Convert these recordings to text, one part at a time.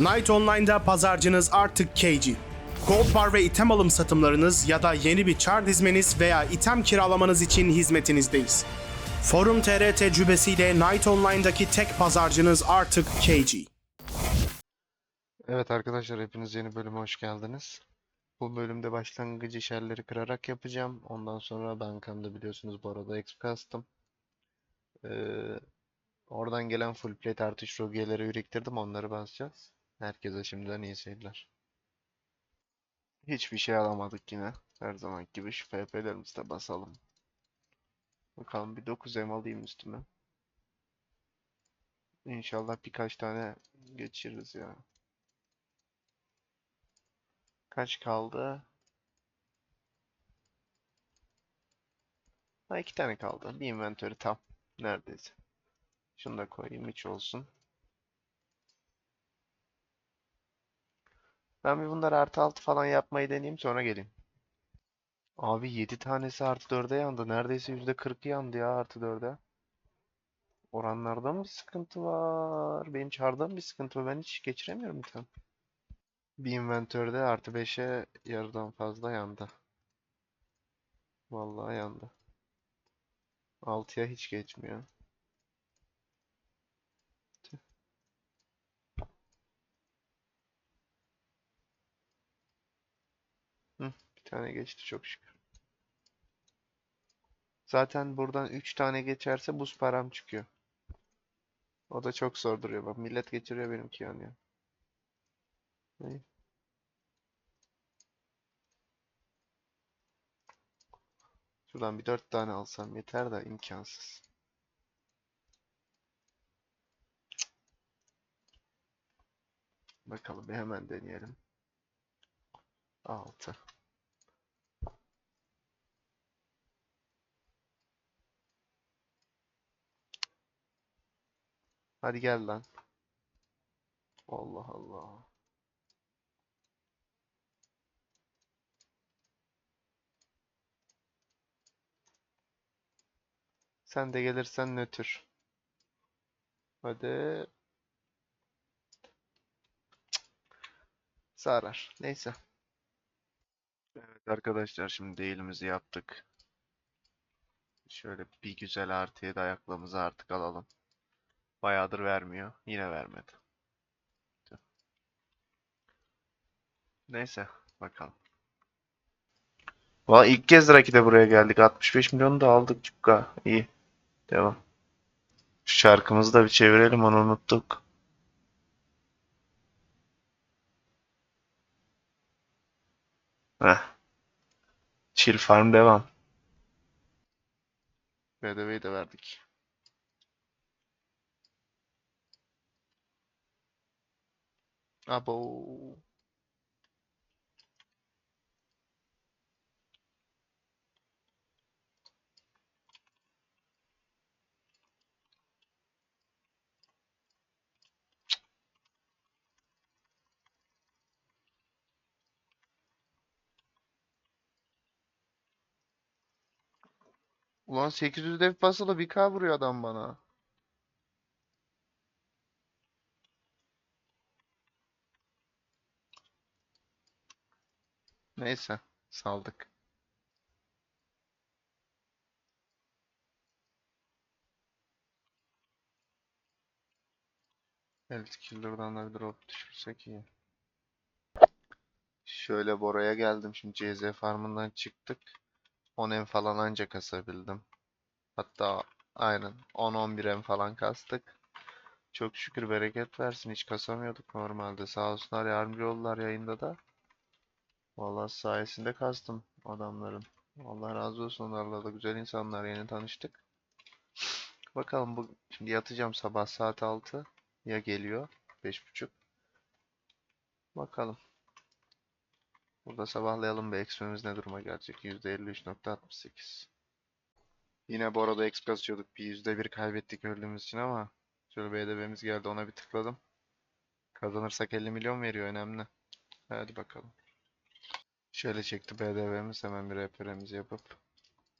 Night Online'da pazarcınız artık KG. Gold bar ve item alım satımlarınız ya da yeni bir char dizmeniz veya item kiralamanız için hizmetinizdeyiz. Forum TR tecrübesiyle Night Online'daki tek pazarcınız artık KG. Evet arkadaşlar hepiniz yeni bölüme hoş geldiniz. Bu bölümde başlangıcı işaretleri kırarak yapacağım. Ondan sonra bankamda biliyorsunuz bu arada exp kastım. Ee, oradan gelen full plate artış rogiyeleri biriktirdim onları basacağız. Herkese şimdiden iyi seyirler. Hiçbir şey alamadık yine. Her zaman gibi şu FP'lerimizi de basalım. Bakalım bir 9M alayım üstüme. İnşallah birkaç tane geçiririz ya. Kaç kaldı? Ha iki tane kaldı. Bir inventörü tam. Neredeyse. Şunu da koyayım hiç olsun. Ben bir bunları artı altı falan yapmayı deneyeyim sonra geleyim. Abi 7 tanesi artı 4'e yandı. Neredeyse %40'ı yandı ya artı 4'e. Oranlarda mı bir sıkıntı var? Benim çarda mı bir sıkıntı var? Ben hiç geçiremiyorum tane. Bir inventörde artı 5'e yarıdan fazla yandı. Vallahi yandı. 6'ya hiç geçmiyor. Tüh. Hı, bir tane geçti çok şükür. Zaten buradan 3 tane geçerse buz param çıkıyor. O da çok zor duruyor. Bak millet geçiriyor benimki yanıyor. İyi. Şuradan bir dört tane alsam yeter de imkansız. Bakalım bir hemen deneyelim. 6. Hadi gel lan. Allah Allah. Sen de gelirsen nötr. Hadi. Zarar. Neyse. Evet arkadaşlar şimdi değilimizi yaptık. Şöyle bir güzel artıya da ayaklamızı artık alalım. Bayağıdır vermiyor. Yine vermedi. Neyse bakalım. Valla ilk kez rakide buraya geldik. 65 milyonu da aldık cukka. İyi. Devam. Şu şarkımızı da bir çevirelim onu unuttuk. Heh. Chill Farm devam. BDV'yi de verdik. Abo. Ulan 800 dev pasıyla 1k vuruyor adam bana. Neyse saldık. Evet killer'dan da bir drop düşürsek iyi. Şöyle Bora'ya geldim. Şimdi CZ farmından çıktık. 10 em falan anca kasabildim. Hatta aynen 10-11 em falan kastık. Çok şükür bereket versin. Hiç kasamıyorduk normalde. Sağ olsunlar yardımcı oldular yayında da. Vallahi sayesinde kastım adamların. Allah razı olsun onlarla da güzel insanlar yeni tanıştık. Bakalım bu şimdi yatacağım sabah saat 6 ya geliyor 5.30. Bakalım. Burada sabahlayalım bir ekspimiz ne duruma gelecek. %53.68. Yine bu arada exp kasıyorduk. Bir %1 kaybettik öldüğümüz için ama şöyle BDB'miz geldi ona bir tıkladım. Kazanırsak 50 milyon veriyor önemli. Hadi bakalım. Şöyle çekti BDV'miz hemen bir RPR'mizi yapıp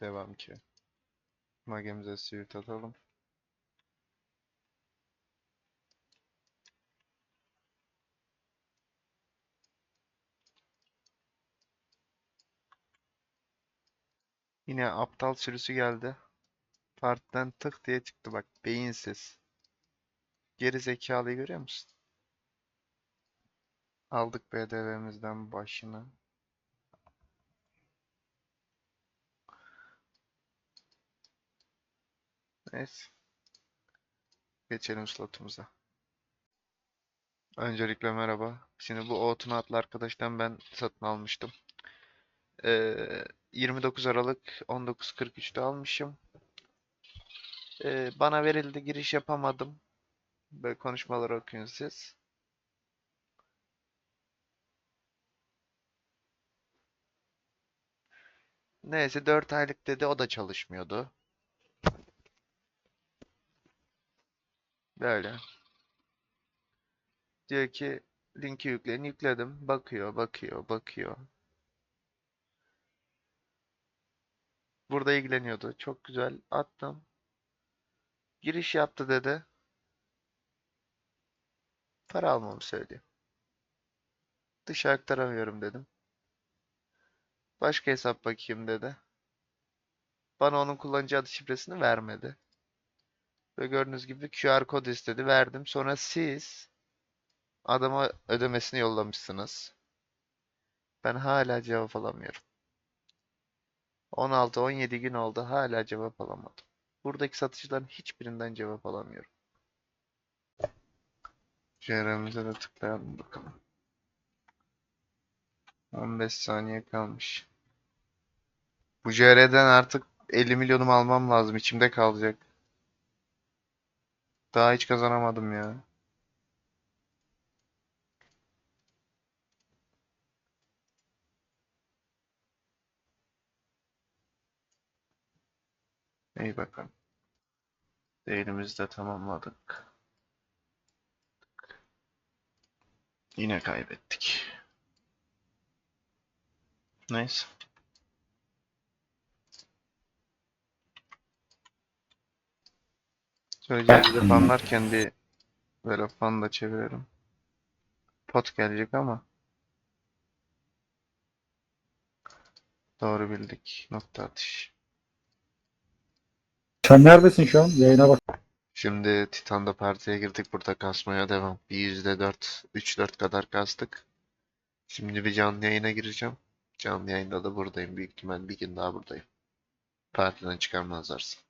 devam ki. Magemize sivit atalım. Yine aptal sürüsü geldi. Partiden tık diye çıktı bak beyinsiz. Geri zekalıyı görüyor musun? Aldık BDV'mizden başını. Neyse. Geçelim slotumuza. Öncelikle merhaba. Şimdi bu Oğut'un adlı arkadaştan ben satın almıştım. Ee, 29 Aralık 19.43'te almışım. Ee, bana verildi giriş yapamadım. Böyle konuşmaları okuyun siz. Neyse 4 aylık dedi o da çalışmıyordu. Böyle. Diyor ki linki yükleyin. Yükledim. Bakıyor, bakıyor, bakıyor. Burada ilgileniyordu. Çok güzel. Attım. Giriş yaptı dedi. Para almamı söylüyor. Dışa aktaramıyorum dedim. Başka hesap bakayım dedi. Bana onun kullanıcı adı şifresini vermedi. Ve gördüğünüz gibi QR kod istedi. Verdim. Sonra siz adama ödemesini yollamışsınız. Ben hala cevap alamıyorum. 16-17 gün oldu. Hala cevap alamadım. Buradaki satıcıların hiçbirinden cevap alamıyorum. CRM'imize de tıklayalım bakalım. 15 saniye kalmış. Bu CR'den artık 50 milyonumu almam lazım. İçimde kalacak. Daha hiç kazanamadım ya. İyi bakalım. Değerimizi de tamamladık. Yine kaybettik. Neyse. Söyleyeceğinizi fanlarken bir böyle fan da çevirelim. Pot gelecek ama doğru bildik. Nokta atış. Sen neredesin şu an? Yayına bak. Şimdi Titan'da partiye girdik. Burada kasmaya devam. Bir %4, 3-4 kadar kastık. Şimdi bir canlı yayına gireceğim. Canlı yayında da buradayım. Büyük ihtimal bir gün daha buradayım. Partiden çıkarmazlarsa.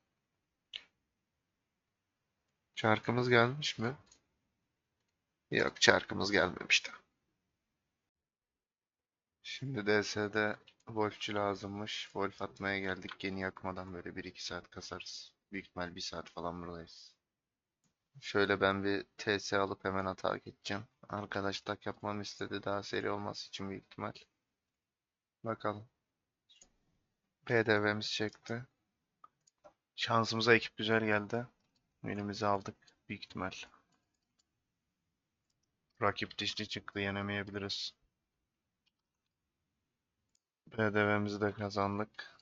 Çarkımız gelmiş mi? Yok çarkımız gelmemiş de. Şimdi DS'de Wolf'çü lazımmış. Wolf atmaya geldik. Yeni yakmadan böyle 1-2 saat kasarız. Büyük ihtimal 1 saat falan buradayız. Şöyle ben bir TS alıp hemen atağa geçeceğim. Arkadaş tak yapmamı istedi daha seri olması için büyük ihtimal. Bakalım. PDV'miz çekti. Şansımıza ekip güzel geldi. Elimizi aldık büyük ihtimal. Rakip dişli çıktı yenemeyebiliriz. PDV'mizi de kazandık.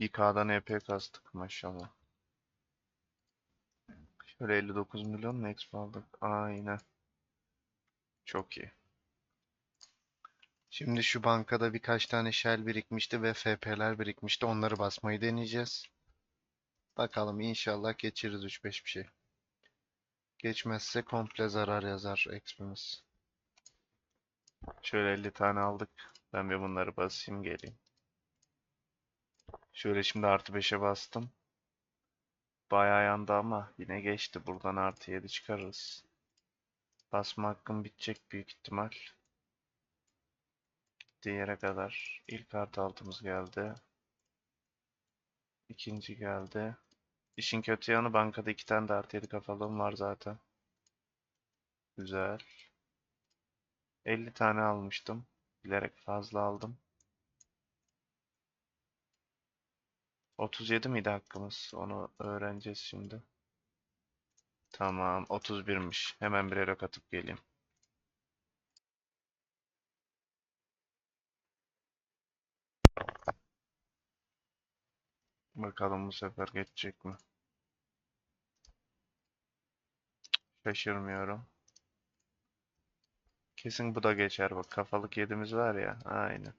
1K'dan EP kastık maşallah. Şöyle 59 milyon mu aldık? Aynen. Çok iyi. Şimdi şu bankada birkaç tane shell birikmişti ve FP'ler birikmişti. Onları basmayı deneyeceğiz. Bakalım inşallah geçeriz 3-5 bir şey. Geçmezse komple zarar yazar exp'imiz. Şöyle 50 tane aldık. Ben bir bunları basayım geleyim. Şöyle şimdi artı 5'e bastım. Bayağı yandı ama yine geçti. Buradan artı 7 çıkarırız. Basma hakkım bitecek büyük ihtimal. Gittiği kadar. İlk artı altımız geldi. İkinci geldi. İşin kötü yanı bankada iki tane de artı 7 kafalığım var zaten. Güzel. 50 tane almıştım. Bilerek fazla aldım. 37 miydi hakkımız? Onu öğreneceğiz şimdi. Tamam, 31'miş. Hemen bir erok atıp geleyim. Bakalım bu sefer geçecek mi? Şaşırmıyorum. Kesin bu da geçer bak. Kafalık yedimiz var ya. Aynen.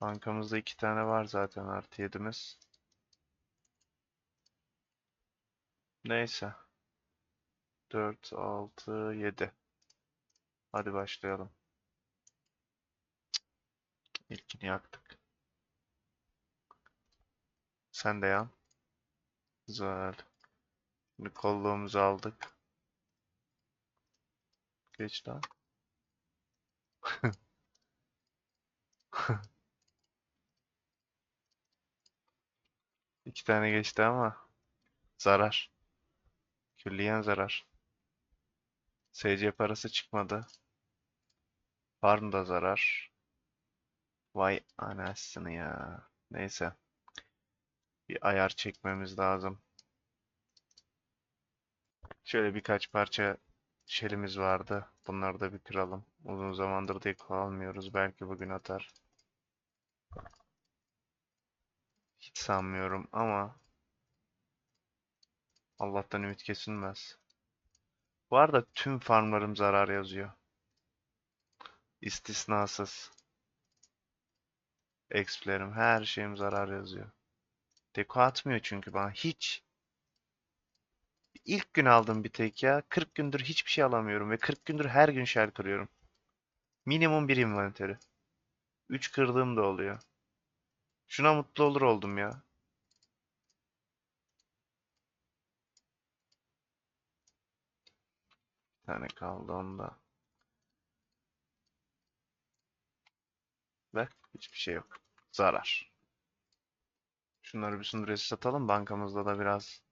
Bankamızda iki tane var zaten artı yedimiz. Neyse. 4, 6, 7. Hadi başlayalım. İlkini yaktık. Sen de yan. Güzel. Şimdi kolluğumuzu aldık. Geç lan. İki tane geçti ama zarar. Külliyen zarar. SC parası çıkmadı. Farm da zarar. Vay anasını ya. Neyse. Bir ayar çekmemiz lazım. Şöyle birkaç parça şelimiz vardı. Bunları da bir kıralım. Uzun zamandır deko almıyoruz. Belki bugün atar. Hiç sanmıyorum ama Allah'tan ümit kesilmez. Bu arada tüm farmlarım zarar yazıyor. İstisnasız. Explerim her şeyim zarar yazıyor. Deko atmıyor çünkü bana hiç. İlk gün aldım bir tek ya. 40 gündür hiçbir şey alamıyorum ve 40 gündür her gün shell kırıyorum. Minimum bir inventörü. 3 kırdığım da oluyor. Şuna mutlu olur oldum ya. Bir tane kaldı onda. Ve hiçbir şey yok. Zarar. Şunları bir sunduresi satalım. Bankamızda da biraz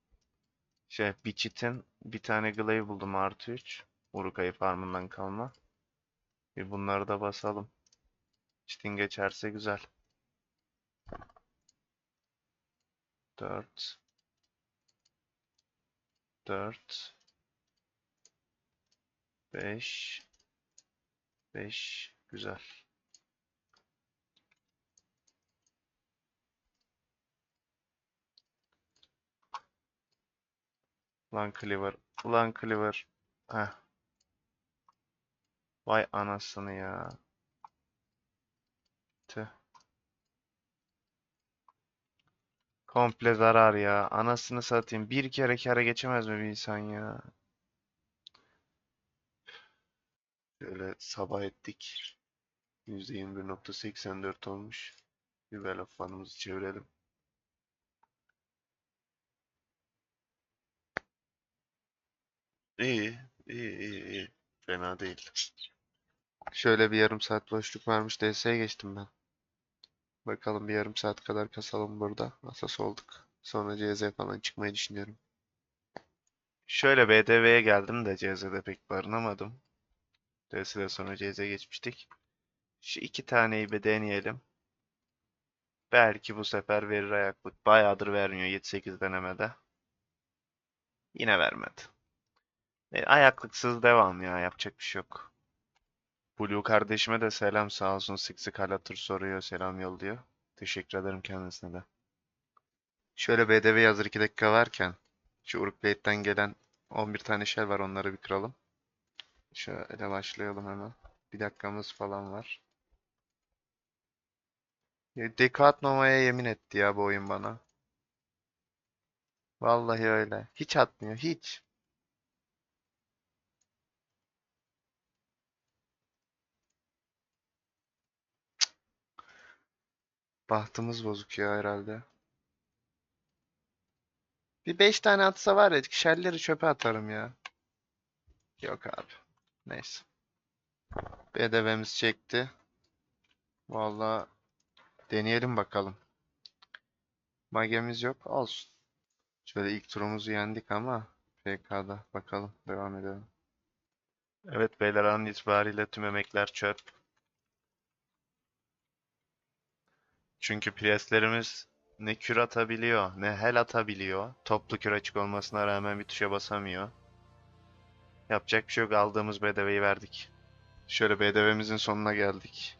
şey bir çitin bir tane glaive buldum artı 3. Urukay farmından kalma. Bir bunları da basalım. Çitin geçerse güzel. 4 4 5 5 güzel. Ulan Cleaver. Ulan Cleaver. Heh. Vay anasını ya. Tüh. Komple zarar ya. Anasını satayım. Bir kere kâra geçemez mi bir insan ya? Şöyle sabah ettik. %21.84 olmuş. Bir well of fun'ımızı çevirelim. İyi, iyi, iyi, iyi. Fena değil. Şöyle bir yarım saat boşluk varmış. DS'ye geçtim ben. Bakalım bir yarım saat kadar kasalım burada. Asas olduk. Sonra CZ falan çıkmayı düşünüyorum. Şöyle BDV'ye geldim de CZ'de pek barınamadım. DS'den sonra CZ geçmiştik. Şu iki taneyi bir deneyelim. Belki bu sefer verir ayaklık. Bayağıdır vermiyor 7-8 denemede. Yine vermedi. E, ayaklıksız devam ya. Yapacak bir şey yok. Blue kardeşime de selam sağ olsun. Sık sık soruyor. Selam yolluyor. Teşekkür ederim kendisine de. Şöyle BDV hazır 2 dakika varken şu Urukblade'den gelen 11 tane shell var. Onları bir kıralım. Şöyle başlayalım hemen. Bir dakikamız falan var. Ya, Deko atmamaya yemin etti ya bu oyun bana. Vallahi öyle. Hiç atmıyor. Hiç. Bahtımız bozuk ya herhalde. Bir 5 tane atsa var ya şelleri çöpe atarım ya. Yok abi. Neyse. BDV'miz çekti. Vallahi deneyelim bakalım. Magemiz yok. Olsun. Şöyle ilk turumuzu yendik ama FK'da bakalım. Devam edelim. Evet beyler an itibariyle tüm emekler çöp. Çünkü preslerimiz ne kür atabiliyor, ne hel atabiliyor. Toplu kür açık olmasına rağmen bir tuşa basamıyor. Yapacak bir şey yok. Aldığımız BDV'yi verdik. Şöyle BDV'mizin sonuna geldik.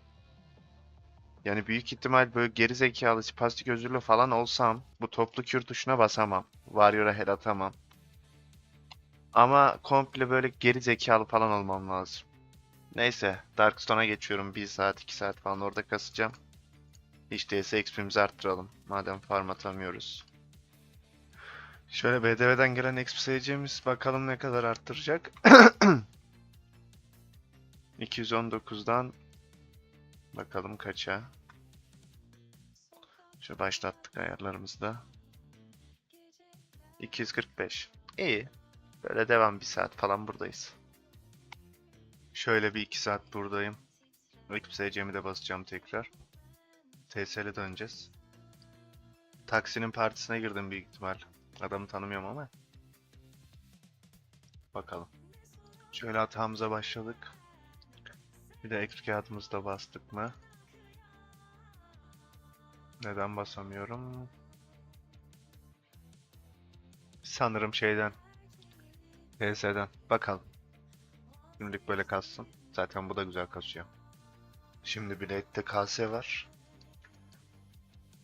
Yani büyük ihtimal böyle geri zekalı, spastik özürlü falan olsam bu toplu kür tuşuna basamam. Warrior'a hel atamam. Ama komple böyle geri zekalı falan olmam lazım. Neyse, Darkstone'a geçiyorum. 1 saat, 2 saat falan orada kasacağım. Hiç değilse XP'mizi arttıralım. Madem farm atamıyoruz. Şöyle BDV'den gelen XP sayacağımız bakalım ne kadar arttıracak. 219'dan bakalım kaça. Şöyle başlattık ayarlarımızı da. 245. İyi. Böyle devam bir saat falan buradayız. Şöyle bir iki saat buradayım. SC'mi de basacağım tekrar. TSL'e döneceğiz. Taksinin partisine girdim büyük ihtimal. Adamı tanımıyorum ama. Bakalım. Şöyle hatamıza başladık. Bir de eksik kağıdımızı da bastık mı? Neden basamıyorum? Sanırım şeyden. PS'den. Bakalım. Şimdilik böyle kalsın. Zaten bu da güzel kasıyor. Şimdi bilekte KS var.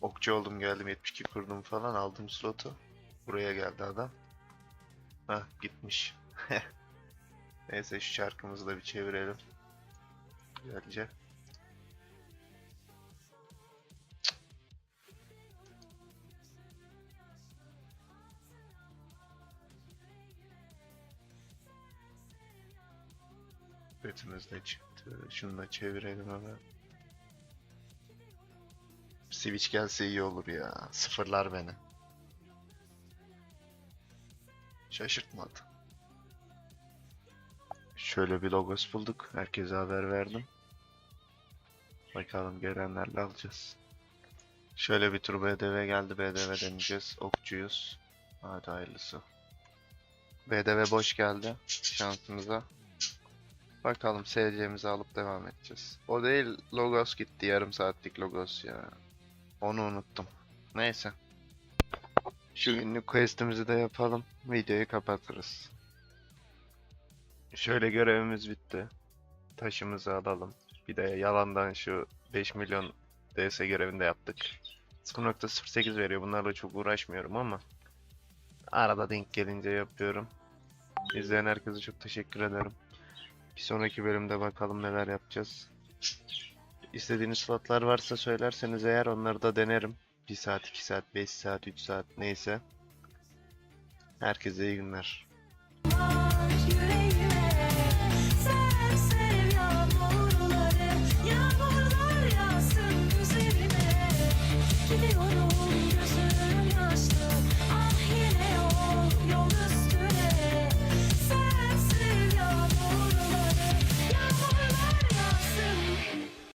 Okçu oldum geldim 72 kurdum falan aldım slotu. Buraya geldi adam. Hah gitmiş. Neyse şu çarkımızı da bir çevirelim. Güzelce. De çıktı. Şunu da çevirelim hemen. Switch gelse iyi olur ya. Sıfırlar beni. Şaşırtmadı. Şöyle bir logos bulduk. Herkese haber verdim. Bakalım gelenlerle alacağız. Şöyle bir tur BDV geldi. BDV deneyeceğiz. Okçuyuz. Hadi hayırlısı. BDV boş geldi. Şansımıza. Bakalım SC'mizi alıp devam edeceğiz. O değil Logos gitti. Yarım saatlik Logos ya. Onu unuttum. Neyse. Şu günlük questimizi de yapalım. Videoyu kapatırız. Şöyle görevimiz bitti. Taşımızı alalım. Bir de yalandan şu 5 milyon DS görevini de yaptık. 0.08 veriyor. Bunlarla çok uğraşmıyorum ama arada denk gelince yapıyorum. İzleyen herkese çok teşekkür ederim. Bir sonraki bölümde bakalım neler yapacağız. İstediğiniz slotlar varsa söylerseniz eğer onları da denerim. 1 saat, 2 saat, 5 saat, 3 saat neyse. Herkese iyi günler.